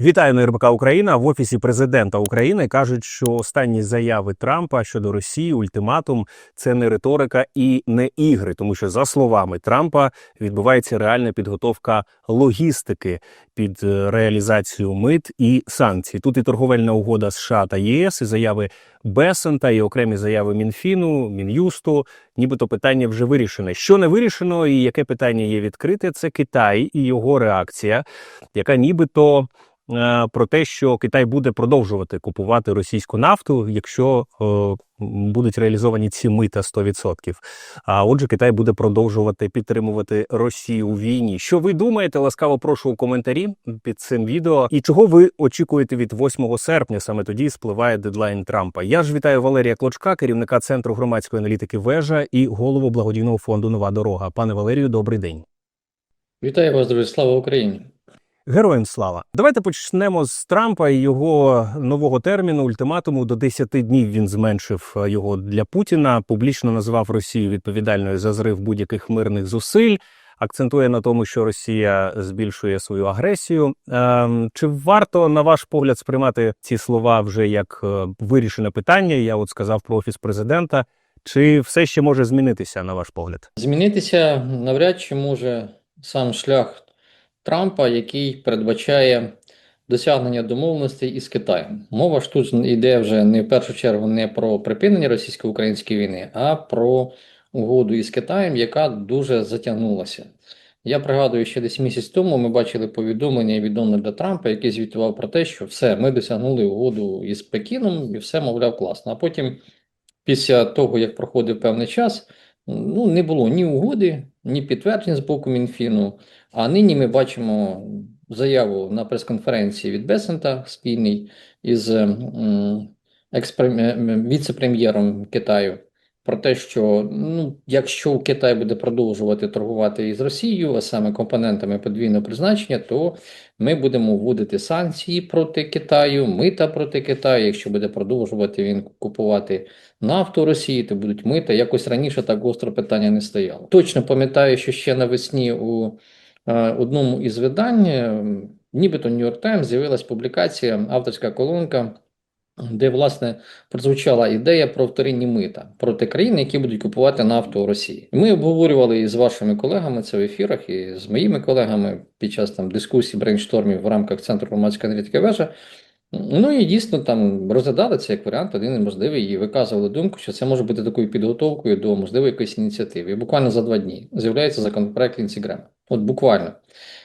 Вітаю на РБК Україна. В офісі президента України кажуть, що останні заяви Трампа щодо Росії, ультиматум це не риторика і не ігри, тому що за словами Трампа відбувається реальна підготовка логістики під е, реалізацію мит і санкцій. Тут і торговельна угода США та ЄС, і заяви Бесента, і окремі заяви Мінфіну, Мін'юсту. Нібито питання вже вирішене. Що не вирішено, і яке питання є відкрите, це Китай і його реакція, яка нібито про те, що Китай буде продовжувати купувати російську нафту, якщо е, будуть реалізовані ці мита 100%. А отже, Китай буде продовжувати підтримувати Росію у війні. Що ви думаєте? Ласкаво прошу у коментарі під цим відео. І чого ви очікуєте від 8 серпня? Саме тоді спливає дедлайн Трампа. Я ж вітаю Валерія Клочка, керівника центру громадської аналітики Вежа і голову благодійного фонду Нова дорога. Пане Валерію, добрий день. Вітаю вас, друзі, слава Україні! Героям слава. Давайте почнемо з Трампа і його нового терміну ультиматуму. До 10 днів він зменшив е, його для Путіна. Публічно назвав Росію відповідальною за зрив будь-яких мирних зусиль. Акцентує на тому, що Росія збільшує свою агресію. Ем, чи варто, на ваш погляд, сприймати ці слова вже як е, вирішене питання? Я от сказав про офіс президента. Чи все ще може змінитися, на ваш погляд? Змінитися навряд чи може сам шлях Трампа, який передбачає досягнення домовленостей із Китаєм. Мова ж тут йде вже не в першу чергу не про припинення російсько-української війни, а про угоду із Китаєм, яка дуже затягнулася. Я пригадую, ще десь місяць тому ми бачили повідомлення від Дональда Трампа, який звітував про те, що все, ми досягнули угоду із Пекіном, і все, мовляв, класно. А потім, після того, як проходив певний час, ну, не було ні угоди, ні підтверджень з боку Мінфіну. А нині ми бачимо заяву на прес-конференції від Бесента спільний із віце-прем'єром Китаю про те, що ну, якщо Китай буде продовжувати торгувати із Росією, а саме компонентами подвійного призначення, то ми будемо вводити санкції проти Китаю, мита проти Китаю. Якщо буде продовжувати він купувати нафту Росії, то будуть мита. Якось раніше так гостро питання не стояло. Точно пам'ятаю, що ще навесні у одному із видань, е, нібито Нью-Йорк Таймс, з'явилась публікація, авторська колонка, де, власне, прозвучала ідея про вторинні мита проти країн, які будуть купувати нафту у Росії. Ми обговорювали із вашими колегами це в ефірах, і з моїми колегами під час там дискусій, брейнштормів в рамках Центру громадської аналітики вежа. Ну і дійсно там розглядали це як варіант, один можливий, і виказували думку, що це може бути такою підготовкою до можливої якоїсь ініціативи. І буквально за два дні з'являється законопроект Лінсі. От буквально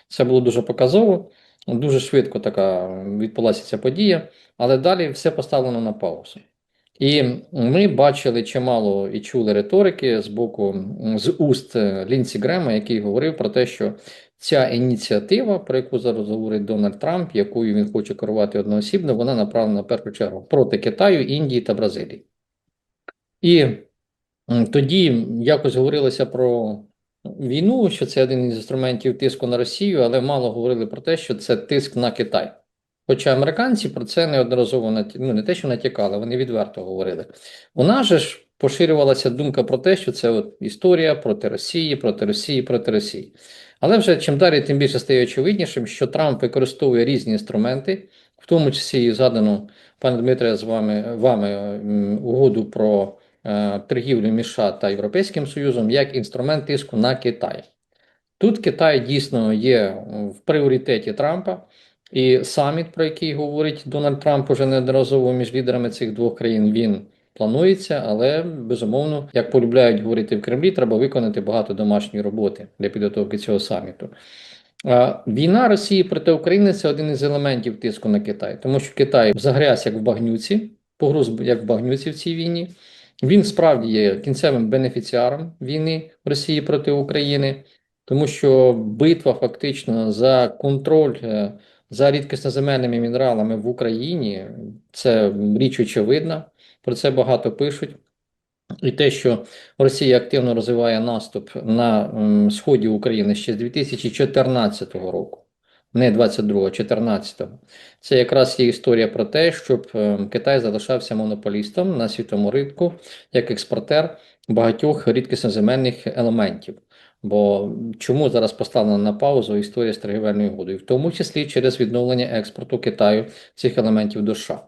це було дуже показово, дуже швидко така відбулася ця подія, але далі все поставлено на паузу. І ми бачили чимало і чули риторики з боку з уст Лінсі Грема, який говорив про те, що ця ініціатива, про яку зараз говорить Дональд Трамп, якою він хоче керувати одноосібно, вона направлена в першу чергу проти Китаю, Індії та Бразилії. І тоді якось говорилося про війну, що це один із інструментів тиску на Росію, але мало говорили про те, що це тиск на Китай. Хоча американці про це неодноразово наті- ну, не те, що натякали, вони відверто говорили. У нас же ж поширювалася думка про те, що це от історія проти Росії, проти Росії, проти Росії. Але вже чим далі, тим більше стає очевиднішим, що Трамп використовує різні інструменти, в тому числі і згадану, пане Дмитре, з вами, вами угоду про е, торгівлю між США та Європейським Союзом як інструмент тиску на Китай. Тут Китай дійсно є в пріоритеті Трампа, і саміт, про який говорить Дональд Трамп уже неодноразово між лідерами цих двох країн, він планується, але безумовно, як полюбляють говорити в Кремлі, треба виконати багато домашньої роботи для підготовки цього саміту. Війна Росії проти України це один із елементів тиску на Китай, тому що Китай загряз як в багнюці, погруз як в багнюці в цій війні. Він справді є кінцевим бенефіціаром війни Росії проти України, тому що битва фактично за контроль е, за рідкісноземельними мінералами в Україні це річ очевидна. Про це багато пишуть. І те, що Росія активно розвиває наступ на сході України ще з 2014 року, не 22-го, 14-го. Це якраз є історія про те, щоб е, Китай залишався монополістом на світовому ринку як експортер багатьох рідкісноземельних елементів. Бо чому зараз поставлена на паузу історія з торгівельною угодою, в тому числі через відновлення експорту Китаю цих елементів до США.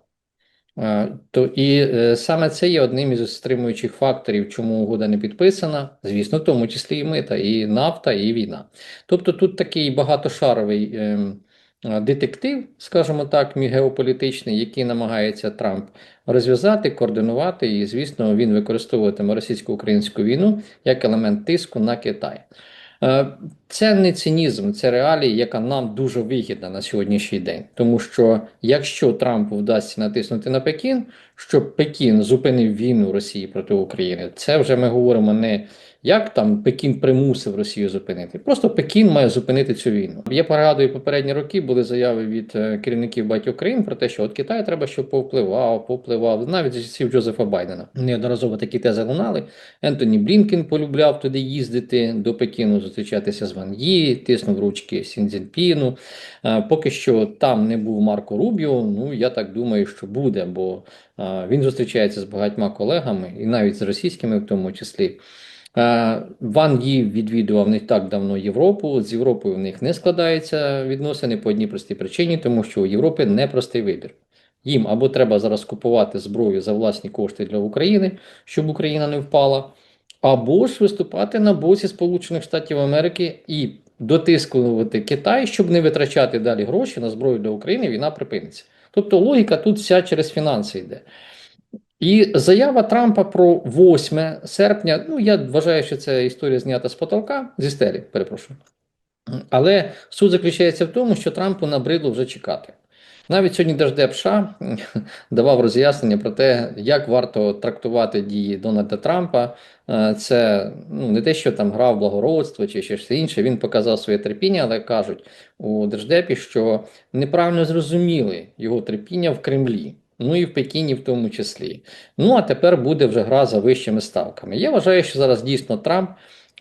Е, То і е, саме це є одним із стримуючих факторів, чому угода не підписана, звісно, в тому числі і мита, і нафта, і війна. Тобто тут такий багатошаровий ем, детектив, скажімо так, мі- геополітичний, який намагається Трамп розв'язати, координувати, і, звісно, він використовуватиме російсько-українську війну як елемент тиску на Китай. Е, Це не цинізм, це реалія, яка нам дуже вигідна на сьогоднішній день. Тому що якщо Трампу вдасться натиснути на Пекін, щоб Пекін зупинив війну Росії проти України, це вже ми говоримо не як там Пекін примусив Росію зупинити. Просто Пекін має зупинити цю війну. Я пригадую, попередні роки були заяви від е, керівників багатьох країн про те, що от Китай треба, щоб повпливав, повпливав. Навіть з часів Джозефа Байдена неодноразово такі тези лунали. Ентоні Блінкен полюбляв туди їздити до Пекіну, зустрічатися з Ван Ї, тиснув ручки Сін Цзіньпіну. Е, Поки що там не був Марко Рубіо. Ну я так думаю, що буде, бо е, він зустрічається з багатьма колегами, і навіть з російськими в тому числі. Е, Ван Ї відвідував не так давно Європу. З Європою в них не складаються відносини по одній простій причині, тому що у Європи непростий вибір. Їм або треба зараз купувати зброю за власні кошти для України, щоб Україна не впала, або ж виступати на боці Сполучених Штатів Америки і дотискувати Китай, щоб не витрачати далі гроші на зброю для України, війна припиниться. Тобто логіка тут вся через фінанси йде. І заява Трампа про 8 серпня, ну я вважаю, що це історія знята з потолка, зі стелі, перепрошую. Але суть заключається в тому, що Трампу набридло вже чекати. Навіть сьогодні Держдеп США давав роз'яснення про те, як варто трактувати дії Дональда Трампа. Е, Це ну, не те, що там грав благородство чи ще щось інше. Він показав своє терпіння, але кажуть у Держдепі, що неправильно зрозуміли його терпіння в Кремлі. Ну і в Пекіні в тому числі. Ну а тепер буде вже гра за вищими ставками. Я вважаю, що зараз дійсно Трамп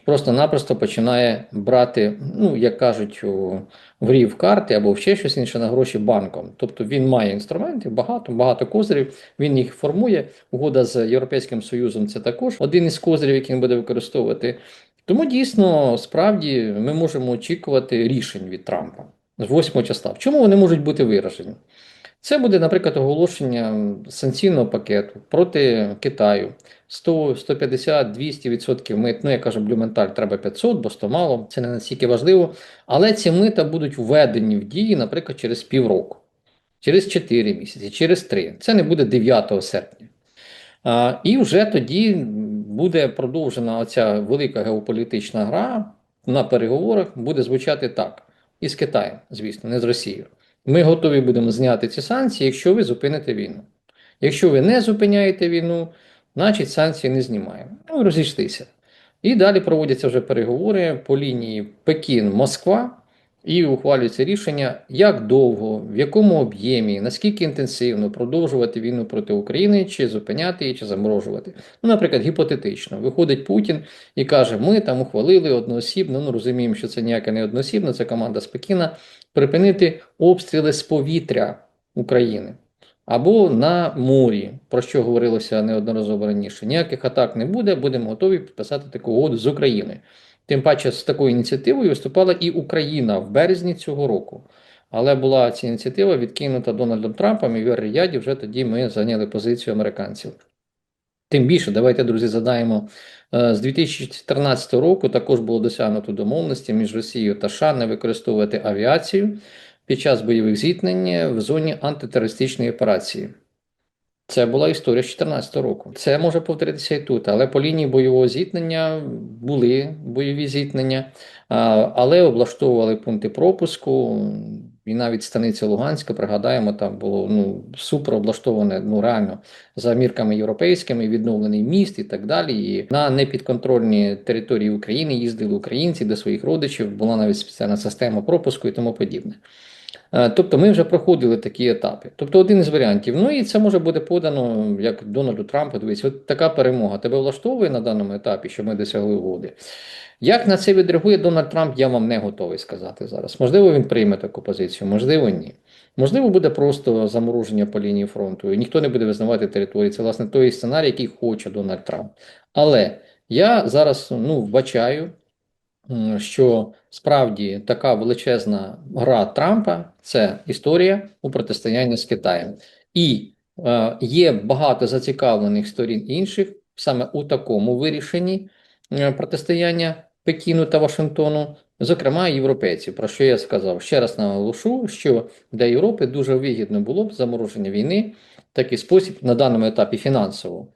просто-напросто починає брати, ну як кажуть, у, в карти або ще щось інше на гроші банком. Тобто він має інструменти, багато, багато козирів, він їх формує. Угода з Європейським Союзом це також один із козирів, який він буде використовувати. Тому дійсно, справді, ми можемо очікувати рішень від Трампа з 8 числа. В чому вони можуть бути виражені? Це буде, наприклад, оголошення санкційного пакету проти Китаю 100, 150, 200 відсотків мит. Ну, я кажу, блюменталь треба 500, бо 100 мало, це не настільки важливо. Але ці мита будуть введені в дії, наприклад, через півроку, через 4 місяці, через 3. Це не буде 9 серпня. А, і вже тоді буде продовжена оця велика геополітична гра на переговорах, буде звучати так. І з Китаєм, звісно, не з Росією. Ми готові будемо зняти ці санкції, якщо ви зупините війну. Якщо ви не зупиняєте війну, значить санкції не знімаємо. Ну, розійшлися. І далі проводяться вже переговори по лінії Пекін-Москва, і ухвалюється рішення, як довго, в якому об'ємі, наскільки інтенсивно продовжувати війну проти України, чи зупиняти її, чи заморожувати. Ну, наприклад, гіпотетично, виходить Путін і каже: ми там ухвалили одноосібно, ну розуміємо, що це ніяке не одноосібно, це команда з Пекіна, припинити обстріли з повітря України. Або на морі, про що говорилося неодноразово раніше. Ніяких атак не буде, будемо готові підписати таку угоду з Україною. Тим паче з такою ініціативою виступала і Україна в березні цього року. Але була ця ініціатива відкинута Дональдом Трампом, і в Ер-Рияді вже тоді ми зайняли позицію американців. Тим більше, давайте, друзі, задаємо. е, З 2014 року також було досягнуто домовленості між Росією та США не використовувати авіацію під час бойових зіткнень в зоні антитерористичної операції. Це була історія з 2014 року. Це може повторитися і тут, але по лінії бойового зіткнення були бойові зіткнення, але облаштовували пункти пропуску. І навіть станиця Луганська, пригадаємо, там було ну, супер облаштоване, ну реально за мірками європейськими, відновлений міст і так далі. І на непідконтрольні території України їздили українці до своїх родичів, була навіть спеціальна система пропуску і тому подібне. Е, Тобто ми вже проходили такі етапи. Тобто один із варіантів. Ну і це може бути подано як Дональду Трампу. Дивіться, от така перемога тебе влаштовує на даному етапі, що ми досягли угоди. Як на це відреагує Дональд Трамп, я вам не готовий сказати зараз. Можливо, він прийме таку позицію, можливо, ні. Можливо, буде просто замороження по лінії фронту, і ніхто не буде визнавати території. Це, власне, той сценарій, який хоче Дональд Трамп. Але я зараз ну, вбачаю що справді така величезна гра Трампа це історія у протистоянні з Китаєм. І е, є багато зацікавлених сторін інших саме у такому вирішенні е, протистояння Пекіну та Вашингтону, зокрема європейці. Про що я сказав? Ще раз наголошу, що для Європи дуже вигідно було б замороження війни такий спосіб на даному етапі фінансово.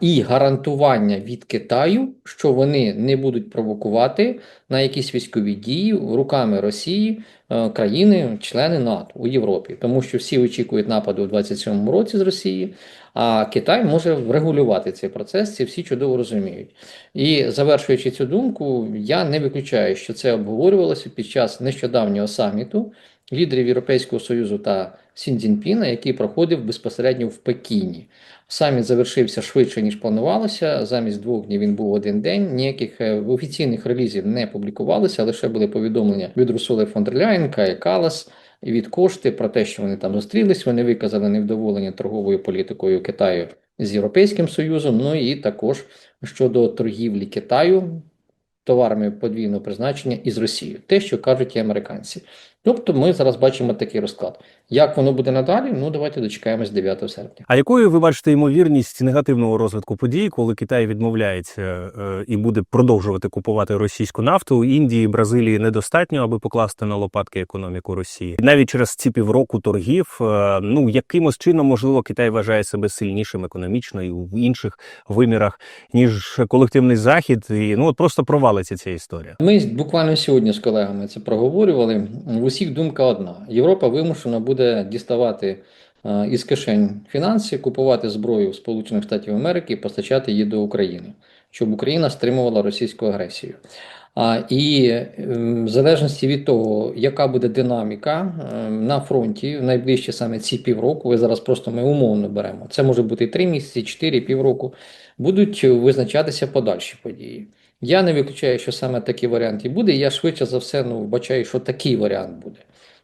І гарантування від Китаю, що вони не будуть провокувати на якісь військові дії руками Росії е, країни, члени НАТО у Європі, тому що всі очікують нападу у 27-му році з Росії, а Китай може врегулювати цей процес. Це всі чудово розуміють. І завершуючи цю думку, я не виключаю, що це обговорювалося під час нещодавнього саміту лідерів Європейського Союзу та Сін Цзіньпіна, який проходив безпосередньо в Пекіні. Саміт завершився швидше, ніж планувалося. Замість двох днів він був один день. Ніяких е, офіційних релізів не публікувалося, лише були повідомлення від Русули фон дер Кая Калас від Кошти про те, що вони там зустрілись. Вони виказали невдоволення торговою політикою Китаю з Європейським Союзом. Ну і також щодо торгівлі Китаю товарами подвійного призначення із Росією, те, що кажуть і американці. Тобто, ми зараз бачимо такий розклад. Як воно буде надалі? Ну давайте дочекаємось 9 серпня. А якою ви бачите ймовірність негативного розвитку подій, коли Китай відмовляється е, і буде продовжувати купувати російську нафту? Індії, Бразилії недостатньо, аби покласти на лопатки економіку Росії. Навіть через ці півроку торгів, е, ну якимось чином, можливо, Китай вважає себе сильнішим економічно і в інших вимірах, ніж колективний захід, і ну от просто провалиться ця історія. Ми буквально сьогодні з колегами це проговорювали. Усіх думка одна: Європа вимушена буде діставати е, із кишень фінанси, купувати зброю Сполучених Штатів Америки і постачати її до України, щоб Україна стримувала російську агресію. А, і е, в залежності від того, яка буде динаміка е, на фронті в найближчі саме ці півроку, ви зараз просто ми умовно беремо. Це може бути 3 місяці, 4, півроку, будуть визначатися подальші події. Я не виключаю, що саме такий варіант і буде. Я швидше за все ну, вбачаю, що такий варіант буде.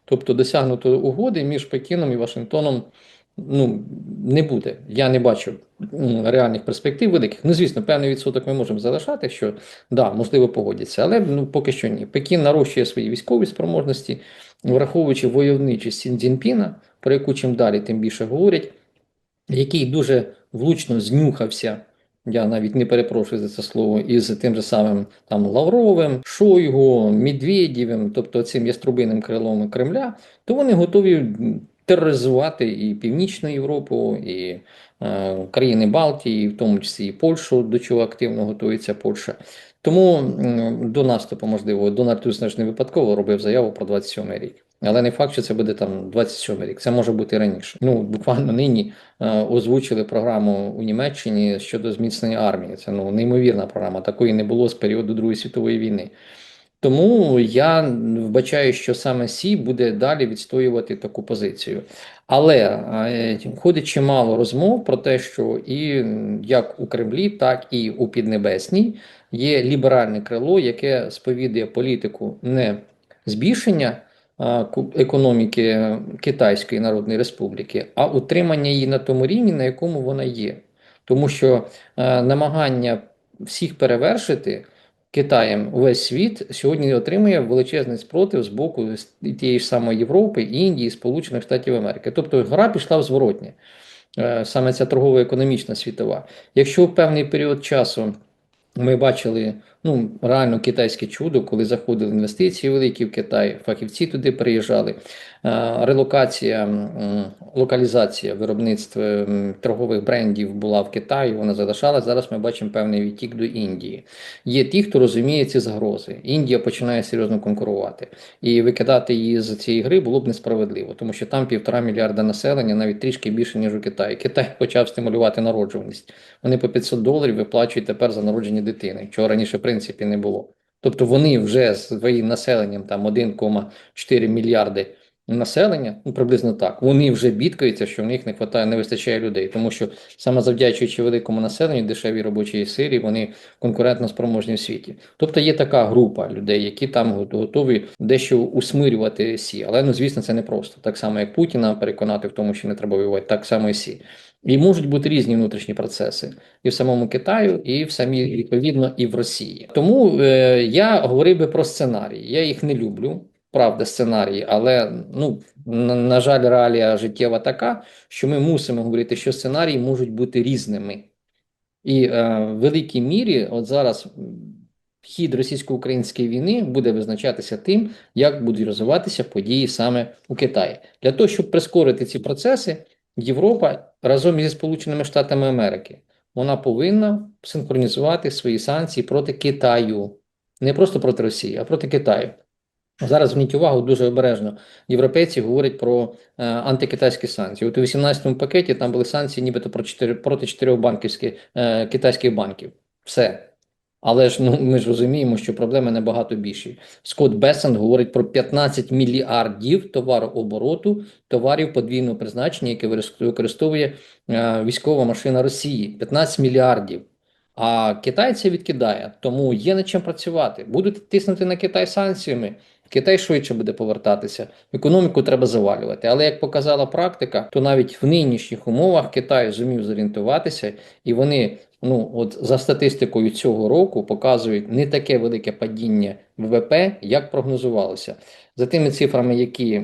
Тобто досягнути угоди між Пекіном і Вашингтоном ну, не буде. Я не бачу реальних перспектив великих. Ну, звісно, певний відсоток ми можемо залишати, що да, можливо, погодяться, але ну, поки що ні. Пекін нарощує свої військові спроможності, враховуючи войовничість Сін Цзіньпіна, про яку чим далі, тим більше говорять, який дуже влучно знюхався. Я навіть не перепрошую за це слово із тим же самим там Лавровим, Шойгу, Медведєвим, тобто цим яструбиним крилом Кремля, то вони готові тероризувати і Північну Європу, і е, країни Балтії, в тому числі і Польщу, до чого активно готується Польща. Тому до наступу, можливо, Дональд Туск не випадково робив заяву про 27 рік. Але не факт, що це буде там 27 рік. Це може бути раніше. Ну буквально нині е, озвучили програму у Німеччині щодо зміцнення армії. Це ну неймовірна програма. Такої не було з періоду Другої світової війни. Тому я вбачаю, що саме Сі буде далі відстоювати таку позицію. Але е, ходить чимало розмов про те, що і як у Кремлі, так і у Піднебесній є ліберальне крило, яке сповідує політику не збільшення економіки Китайської Народної Республіки, а утримання її на тому рівні, на якому вона є. Тому що е, намагання всіх перевершити Китаєм увесь світ сьогодні отримує величезний спротив з боку тієї ж самої Європи, Індії, Сполучених Штатів Америки. Тобто гра пішла в зворотнє. Е, Саме ця торгово-економічна світова. Якщо в певний період часу ми бачили ну, реально китайське чудо, коли заходили інвестиції великі в Китай, фахівці туди приїжджали. Е, Релокація, локалізація виробництва торгових брендів була в Китаї, вона залишалась. Зараз ми бачимо певний відтік до Індії. Є ті, хто розуміє ці загрози. Індія починає серйозно конкурувати. І викидати її з цієї гри було б несправедливо, тому що там півтора мільярда населення, навіть трішки більше, ніж у Китаї. Китай почав стимулювати народжуваність. Вони по 500 доларів виплачують тепер за народження дитини, чого раніше принципі не було. Тобто вони вже з своїм населенням там 1,4 мільярди населення, ну приблизно так, вони вже бідкаються, що в них не вистачає, не вистачає людей, тому що саме завдячуючи великому населенню, дешевій робочій силі, вони конкурентно спроможні в світі. Тобто є така група людей, які там готові дещо усмирювати Сі. Але ну звісно, це не просто так само, як Путіна переконати в тому, що не треба воювати, так само і Сі. І можуть бути різні внутрішні процеси і в самому Китаю, і в самій відповідно і в Росії. Тому е, я говорив би про сценарії. Я їх не люблю. Правда, сценарії, але ну на, на жаль, реалія життєва така, що ми мусимо говорити, що сценарії можуть бути різними. І е, в великій мірі, от зараз хід російсько-української війни буде визначатися тим, як будуть розвиватися події саме у Китаї. Для того, щоб прискорити ці процеси, Європа разом зі Сполученими Штатами Америки вона повинна синхронізувати свої санкції проти Китаю, не просто проти Росії, а проти Китаю. Зараз зверніть увагу дуже обережно. Європейці говорять про е, антикитайські санкції. От у 18-му пакеті там були санкції нібито про 4, проти чотирьох банківських е, китайських банків. Все. Але ж ну ми ж розуміємо, що проблеми набагато більші. Скотт Бесент говорить про 15 мільярдів товарообороту товарів подвійного призначення, вирис- використовує е, військова машина Росії. 15 мільярдів. А Китай це відкидає, тому є над чим працювати. Будуть тиснути на Китай санкціями. Китай швидше буде повертатися. Економіку треба завалювати. Але як показала практика, то навіть в нинішніх умовах Китай зумів зорієнтуватися, і вони, ну от за статистикою цього року, показують не таке велике падіння ВВП, як прогнозувалося. За тими цифрами, які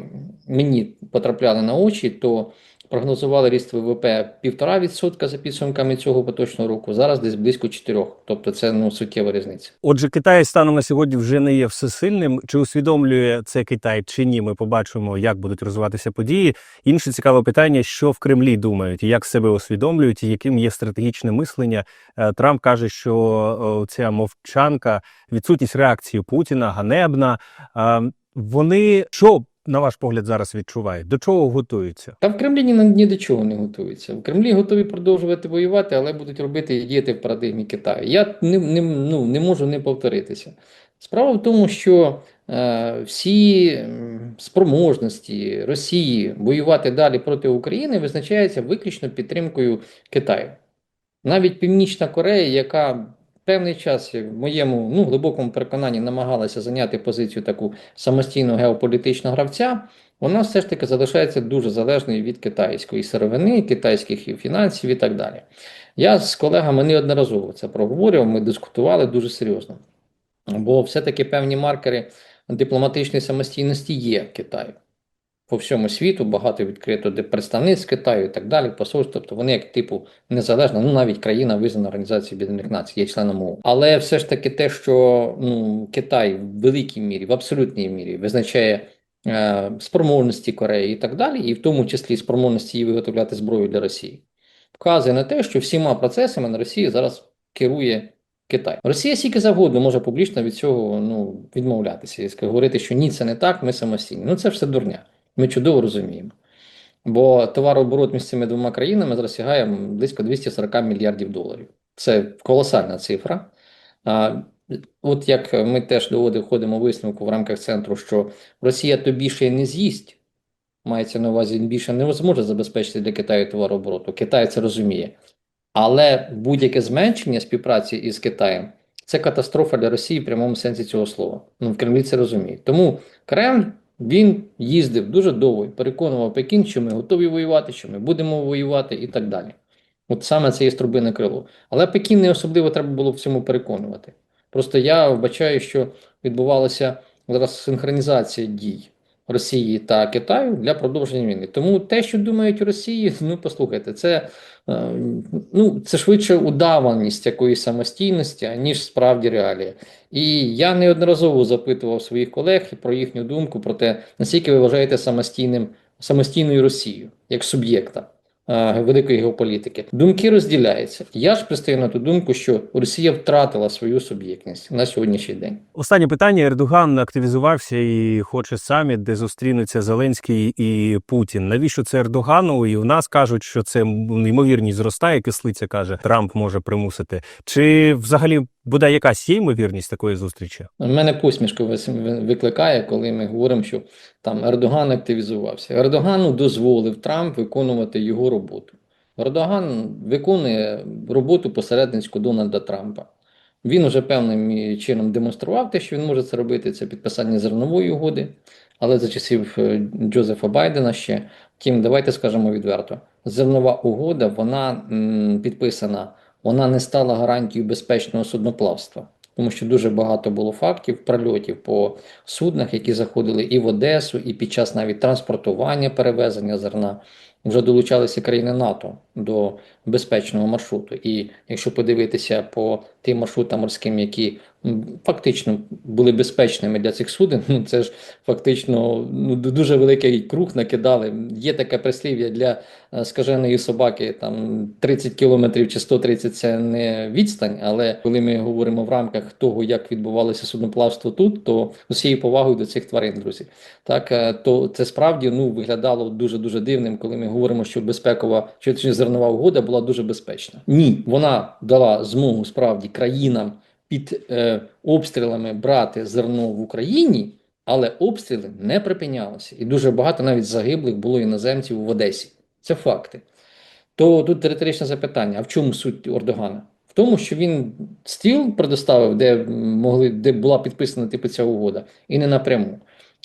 мені потрапляли на очі, то прогнозували ріст ВВП 1,5% за підсумками цього поточного року. Зараз десь близько 4%. Тобто це ну суттєва різниця. Отже, Китай станом на сьогодні вже не є всесильним. Чи усвідомлює це Китай чи ні? Ми побачимо, як будуть розвиватися події. Інше цікаве питання: що в Кремлі думають, як себе усвідомлюють, і яким є стратегічне мислення. Е, Трамп каже, що ця мовчанка, відсутність реакції Путіна ганебна. Е, Вони що на ваш погляд зараз відчувають? До чого готуються? Та в Кремлі ні, ні до чого не готуються. В Кремлі готові продовжувати воювати, але будуть робити і діяти в парадигмі Китаю. Я не, не, ну, не можу не повторитися. Справа в тому, що е, всі спроможності Росії воювати далі проти України визначаються виключно підтримкою Китаю. Навіть Північна Корея, яка певний час, в моєму ну, глибокому переконанні, намагалася зайняти позицію таку самостійного геополітичного гравця, вона все ж таки залишається дуже залежною від китайської сировини, китайських фінансів і так далі. Я з колегами неодноразово це проговорював, ми дискутували дуже серйозно. Бо все-таки певні маркери дипломатичної самостійності є в Китаї. По всьому світу багато відкрито де представництв Китаю і так далі, посольств, тобто вони як типу незалежна, ну навіть країна визнана Організацією Об'єднаних Націй, є членом ООН. Але все ж таки те, що ну, Китай в великій мірі, в абсолютній мірі визначає е, спроможності Кореї і так далі, і в тому числі спроможності її виготовляти зброю для Росії, вказує на те, що всіма процесами на Росії зараз керує Китай. Росія скільки завгодно може публічно від цього ну, відмовлятися і говорити, що ні, це не так, ми самостійні. Ну це все дурня. Ми чудово розуміємо. Бо товарооборот між цими двома країнами зараз сягає близько 240 мільярдів доларів. Це колосальна цифра. От як ми теж доводимо висновку в рамках центру, що Росія то більше не з'їсть, мається на увазі, він більше не зможе забезпечити для Китаю товарообороту. Китай це розуміє. Але будь-яке зменшення співпраці із Китаєм це катастрофа для Росії в прямому сенсі цього слова. Ну, в Кремлі це розуміють. Тому Кремль він їздив дуже довго і переконував Пекін, що ми готові воювати, що ми будемо воювати і так далі. От саме це є струбине крило. Але Пекін не особливо треба було в цьому переконувати. Просто я вбачаю, що відбувалася зараз синхронізація дій Росії та Китаю для продовження війни. Тому те, що думають Росії, ну послухайте, це, ну, це швидше удаваність якоїсь самостійності, ніж справді реалія. І я неодноразово запитував своїх колег про їхню думку про те, наскільки ви вважаєте самостійним, самостійною Росією як суб'єкта е, великої геополітики. Думки розділяються. Я ж пристаю на ту думку, що Росія втратила свою суб'єктність на сьогоднішній день. Останнє питання. Ердоган активізувався і хоче саміт, де зустрінуться Зеленський і Путін. Навіщо це Ердогану? І в нас кажуть, що це ймовірність зростає. Кислиця каже, Трамп може примусити. Чи взагалі Бодай якась є ймовірність такої зустрічі? У мене посмішку викликає, коли ми говоримо, що там Ердоган активізувався. Ердогану дозволив Трамп виконувати його роботу. Ердоган виконує роботу посередницьку Дональда Трампа. Він уже певним чином демонстрував те, що він може це робити. Це підписання зернової угоди, але за часів е, Джозефа Байдена ще. Втім, давайте скажемо відверто: зернова угода, вона м, підписана, вона не стала гарантією безпечного судноплавства. Тому що дуже багато було фактів прольотів по суднах, які заходили і в Одесу, і під час навіть транспортування перевезення зерна вже долучалися країни НАТО до безпечного маршруту. І якщо подивитися по тим маршрутам морським, які фактично були безпечними для цих суден, ну це ж фактично ну, дуже великий круг накидали. Є таке прислів'я для е, скаженої собаки, там 30 кілометрів чи 130 – це не відстань, але коли ми говоримо в рамках того, як відбувалося судноплавство тут, то усією повагою до цих тварин, друзі, так е, то це справді ну виглядало дуже дуже дивним, коли ми говоримо, що безпекова чи зернова угода була дуже безпечна. Ні, вона дала змогу справді країнам під е, обстрілами брати зерно в Україні. Але обстріли не припинялися, і дуже багато навіть загиблих було іноземців в Одесі. Це факти. То тут риторичне запитання: а в чому суть Ордогана? В тому, що він стіл предоставив, де могли, де була підписана типу ця угода, і не напряму.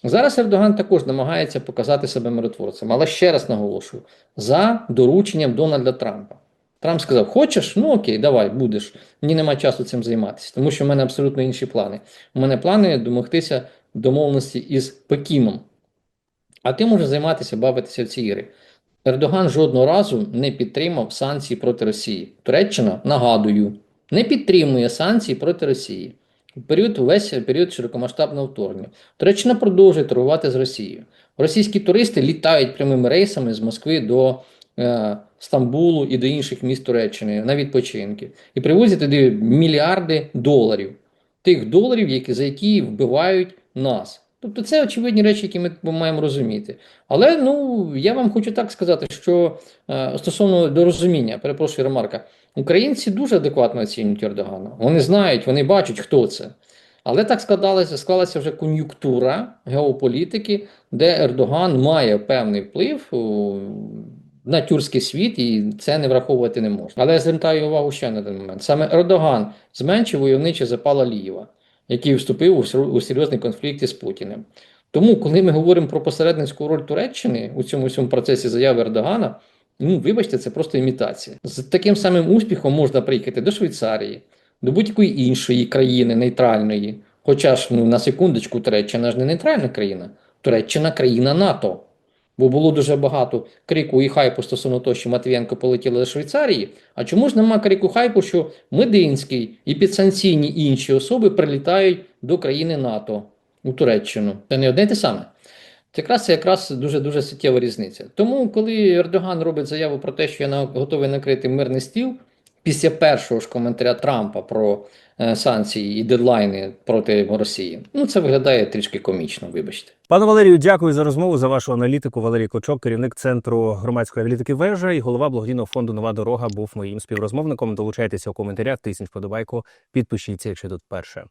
Зараз Ердоган також намагається показати себе миротворцем, але ще раз наголошую: за дорученням Дональда Трампа. Трамп сказав: Хочеш? Ну окей, давай, будеш. Мені нема часу цим займатися, тому що в мене абсолютно інші плани. У мене плани домогтися домовленості із Пекіном. А ти можеш займатися, бавитися в ці ігри. Ердоган жодного разу не підтримав санкції проти Росії. Туреччина, нагадую, не підтримує санкції проти Росії. Період весь період широкомасштабного вторгнення. Туреччина продовжує торгувати з Росією. Російські туристи літають прямими рейсами з Москви до е, Стамбулу і до інших міст Туреччини на відпочинки і привозять туди мільярди доларів, тих доларів, які, за які вбивають нас. Тобто це очевидні речі, які ми маємо розуміти. Але ну я вам хочу так сказати, що е, стосовно до розуміння, перепрошую ремарка, українці дуже адекватно оцінюють Ердогана. Вони знають, вони бачать, хто це. Але так складалася, склалася вже кон'юнктура геополітики, де Ердоган має певний вплив на тюркський світ, і це не враховувати не можна. Але я звертаю увагу ще на один момент. Саме Ердоган зменшив войовничий запал Алієва, який вступив у серйозний конфлікт із Путіним. Тому, коли ми говоримо про посередницьку роль Туреччини у цьому всьому процесі заяви Ердогана, ну вибачте, це просто імітація. З таким самим успіхом можна приїхати до Швейцарії, до будь-якої іншої країни нейтральної. Хоча ж ну на секундочку, Туреччина ж не нейтральна країна, Туреччина країна НАТО. Бо було дуже багато крику і хайпу стосовно того, що Матвієнко полетіли до Швейцарії. А чому ж нема крику хайпу, що Мединський і підсанкційні інші особи прилітають до країни НАТО у Туреччину? Це не одне те саме. Це якраз це якраз дуже дуже суттєва різниця. Тому, коли Ердоган робить заяву про те, що я готовий накрити мирний стіл, після першого ж коментаря Трампа про е, санкції і дедлайни проти Росії, ну це виглядає трішки комічно, вибачте. Пане Валерію, дякую за розмову за вашу аналітику. Валерій Кочок, керівник центру громадської аналітики вежа і голова благодійного фонду Нова дорога був моїм співрозмовником. Долучайтеся у коментарях, тисніть вподобайку, підпишіться, якщо тут перше.